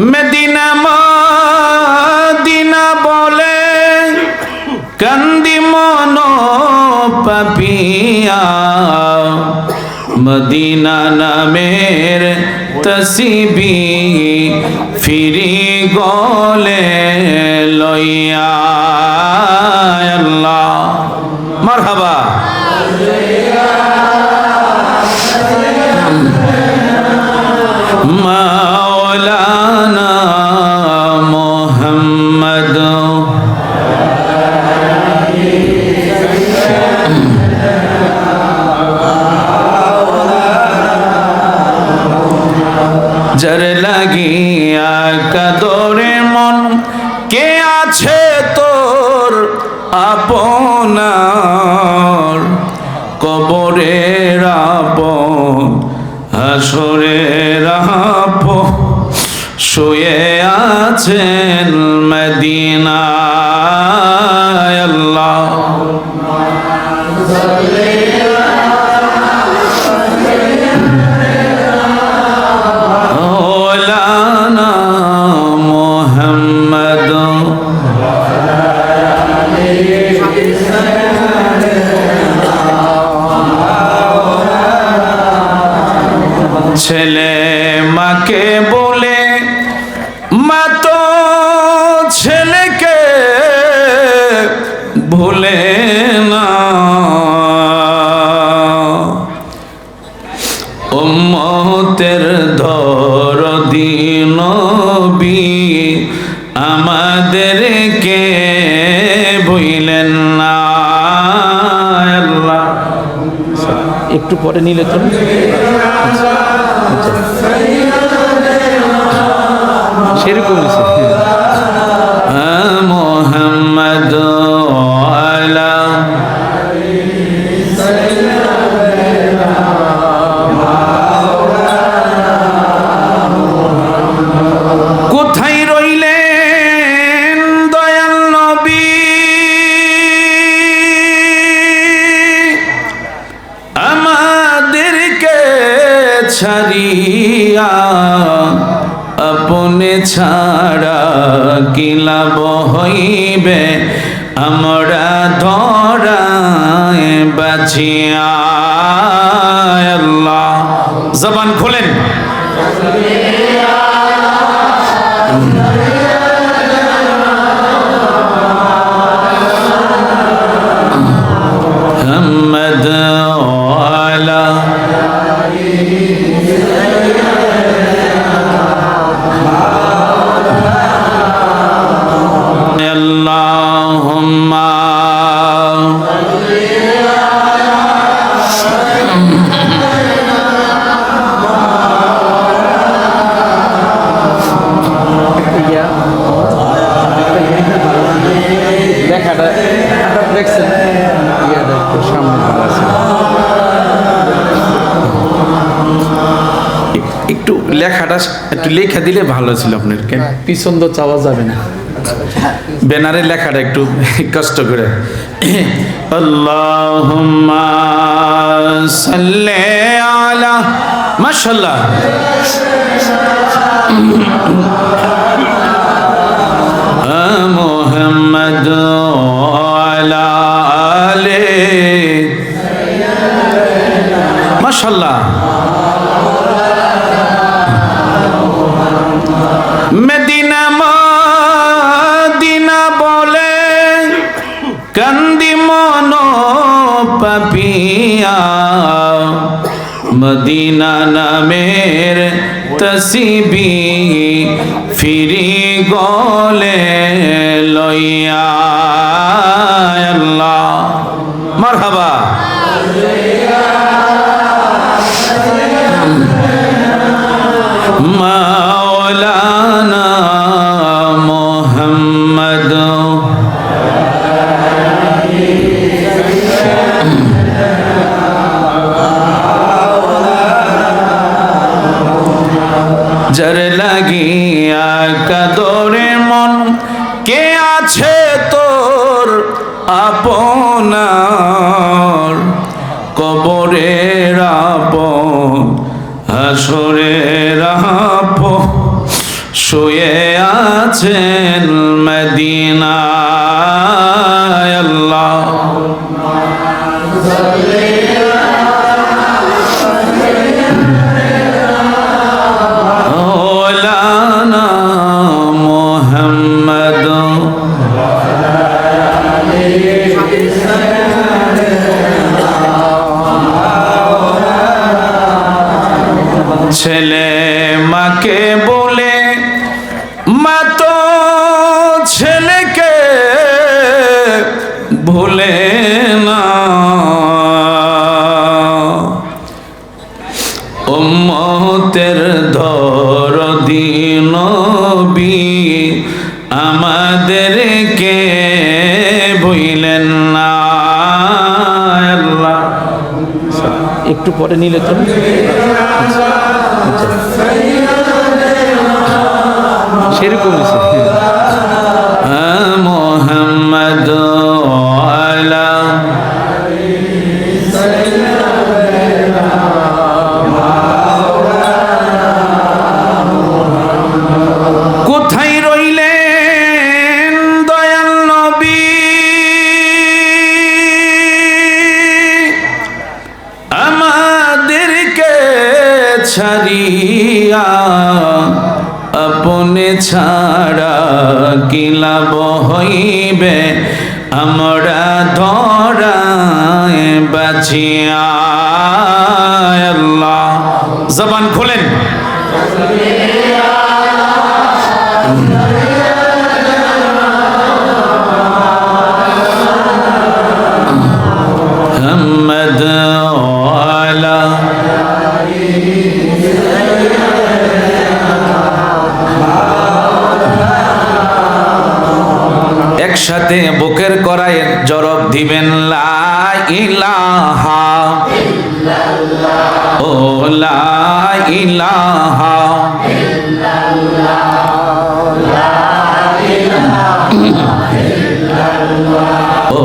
Medina Medina বলে কান্দি মন Papiya Medina নামের তসিবি ফিরি গলে লইয়া আল্লাহ। মারহাবা। না ভুলে না। উম্মতের ধর দিনবি আমাদেরকে বইলেন না। একটু পরে নিলে তো। আপনে কি লাভ হইবে? আমরা ধরায় বাঁচিয়া আল্লাহ। জবান খোলেন। একটু লেখা দিলে ভালো ছিল আপনার কেন পিছন তো চাওয়া যাবে না। ব্যানারে লেখাটা একটু কষ্ট করে। আল্লাহুম্মা সাল্লি আলা। মাশাআল্লাহ। পাপিয়া মদিনা নামের তসিবি ফিরি গলে লইয়া আল্লাহ। মারহাবা। মাওলানা কদরে মন কে আছে তোর আপনার? কবরের আপন হাসরের আপন শুয়ে আছেন মদিনায় আল্লাহ। ছেলে একটু পরে নিলে তো। সেরকম মোহাম্মদ ছাড়িয়া আপনে ছাড়া কি লাভ হইবে আমরা ধরায় বাঁচিয়া আল্লাহ জবান খোলেন محمد একসাথে বুকের করায় জরব দিবেন ইলাহা। ও লা ইলাহা। ও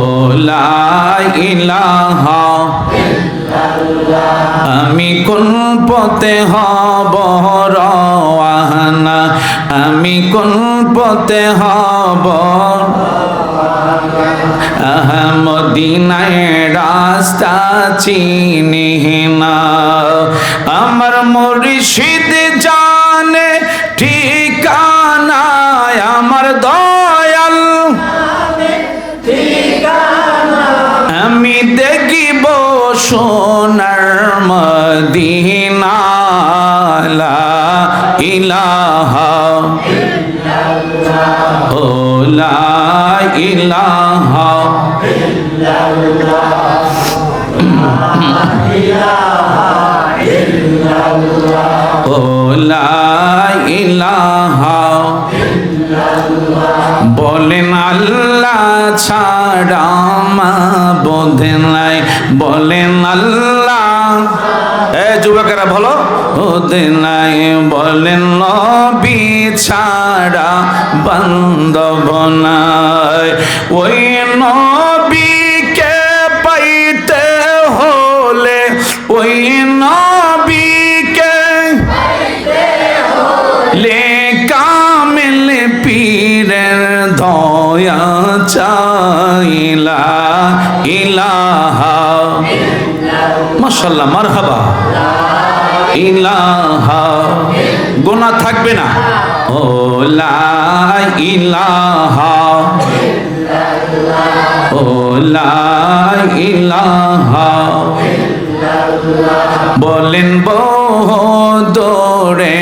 আমি কোন পথে হব রওয়ানা? আমি কোন পথে হব মদিনায় রাস্তা চিনি না। আমার মুর্শিদ জানে ঠিকানা আমার দয়াল। আমি দেখিব সোনার মদিনা। ইলাহা লা ইলাহা লা ইলাহা বলেন আল্লাহ ছাড়া বোধে নাই। বলেন আল্লাহ। এ যুবকেরা বলো ওদে নাই। বলেন নবী ছাড়া বান্ধব নাই। ওই নবীকে পাইতে হলে, ওই নবীকে লে কামিল পীরের দয়া চাইলা। ইলাহা মাশাল্লাহ মারহাবা। ইলাহা গোনা থাকবে না। ও লা ইলাহা ও লা ইলাহা বলেন দৌড়ে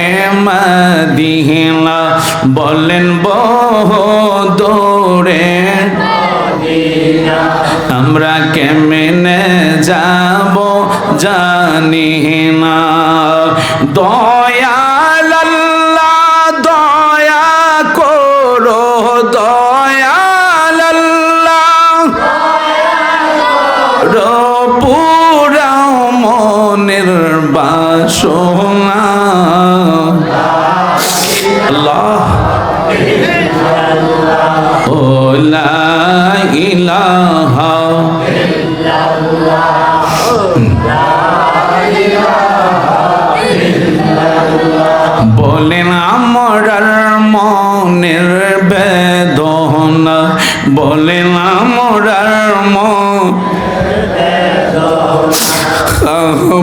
মদিনা। বলেন দৌড়ে আমরা কেমনে যাব জানি না দয়াল বলে না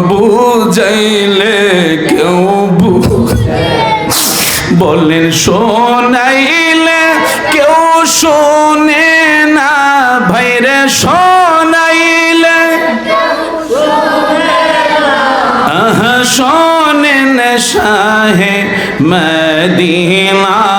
বুঝাইলে কেউ বলেন শোনাইলে কেউ শোনে না। ভাইরে শোনাইলে। শোনেন শাহে মদিনা।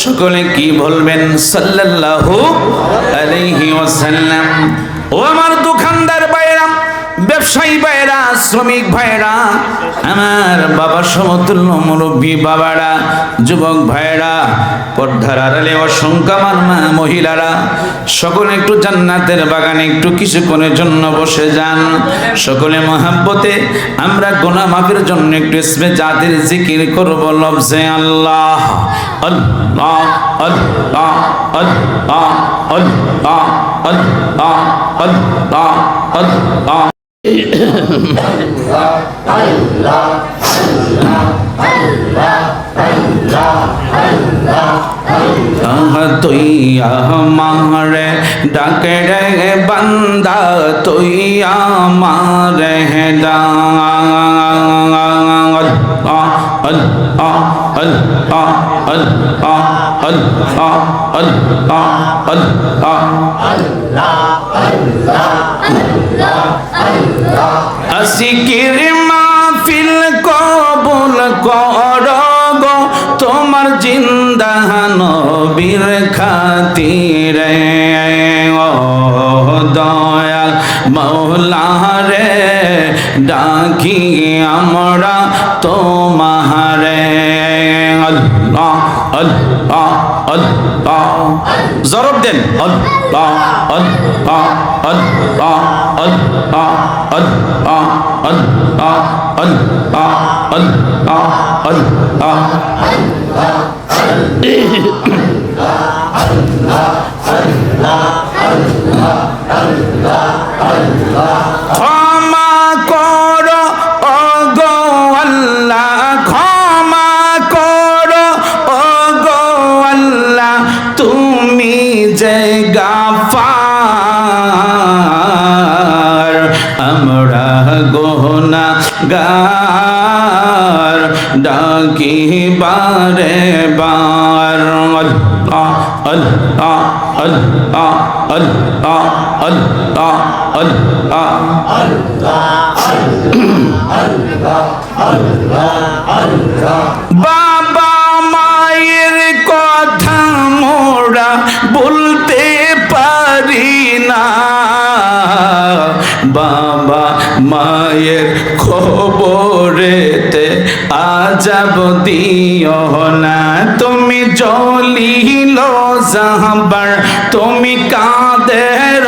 সকলে কি বলবেন সাল্লাল্লাহু আলাইহি ওয়াসাল্লাম ও আমার দোকানদার ভাইরা ব্যবসায়ী ভাইরা শ্রমিক ভাইরা আমার বাবার সমতুল্য মুরব্বী বাবারা, যুবক ভাইরা পর্দার আড়ালে অসংখ্য আমার মা মহিলারা, সকলে একটু জান্নাতের বাগানে একটু কিছুক্ষণের জন্য বসে যান। সকলে মহাব্বতে, আমরা গোনা মাফের জন্য একটু ইসমে জাতির জিকির করব লফজে আল্লাহ আল্লাহ আল্লাহ আল্লাহ আল্লাহ আল্লাহ আল্লাহ। তুই আমারে ডাকে রে বান্দা তুই আমারে আসিকির মাহফিল কবুল কর গো তোমার জিন্দা নবীর খাতিরে দয়াল মৌলা রে ডাকি আমরা তোমারে আল্লাহ আল্লাহ আল্লাহ জরব দেন আল্লাহ আল্লাহ আল্লাহ আল্লাহ আল্লাহ আল্লাহ আল্লাহ আল্লাহ আল্লাহ ক্ষমা আল্লাহ আল্লাহ বাবা মায়ের কথা মোরা বলতে পারি না। বাবা মায়ের খবরেতে আজাব দিও না। তুমি জলিল জাহবার তুমি কাদের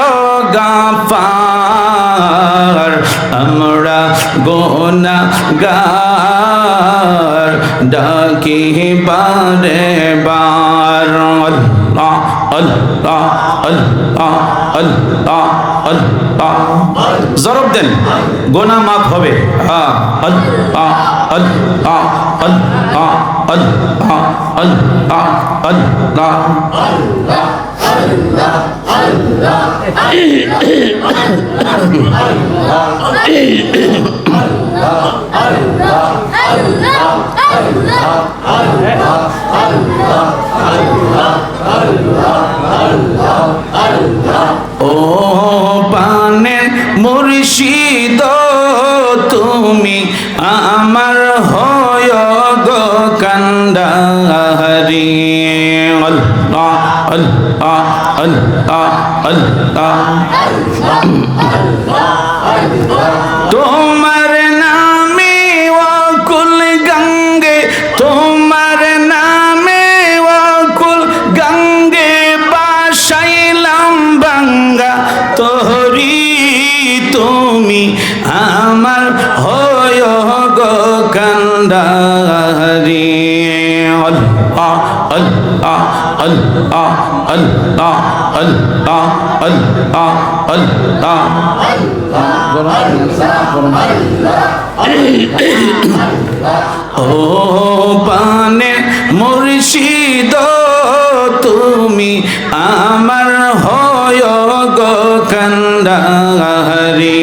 আমরা গোনা গার ডাকি বারে বার। আল্লাহ আল্লাহ আল্লাহ আল্লাহ আল্লাহ। জরব দেন গোনা মাফ হবে। আল্লাহ আল্লাহ আল্লাহ আল্লাহ আল্লাহ আল্লাহ। ও পানের মুর্শিদ তুমি আমার হয় গো কান্ডাহারি 恩啊恩啊恩啊！আল্লাহ আল্লাহ আল্লাহ আল্লাহ আল্লাহ ও পানে মুর্শিদ তুমি আমার হয় গো কান্দারি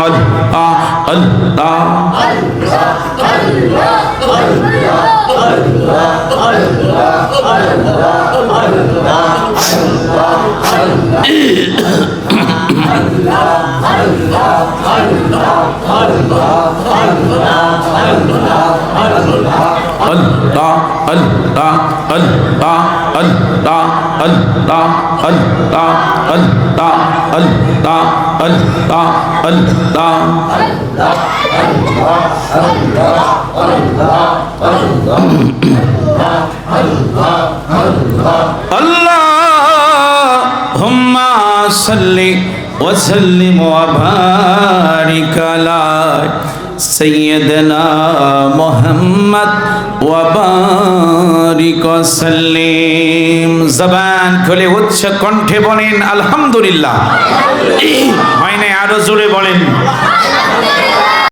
আল্লাহ আল্লাহ আল্লাহ আল্লাহ আল্লাহ আল্লাহ Allah صل وسلم وبارك على سيدنا محمد وبارك وسلم জবান খুলে উচ্চ কণ্ঠে বলেন আলহামদুলিল্লাহ হয় নাই আরো জোরে বলেন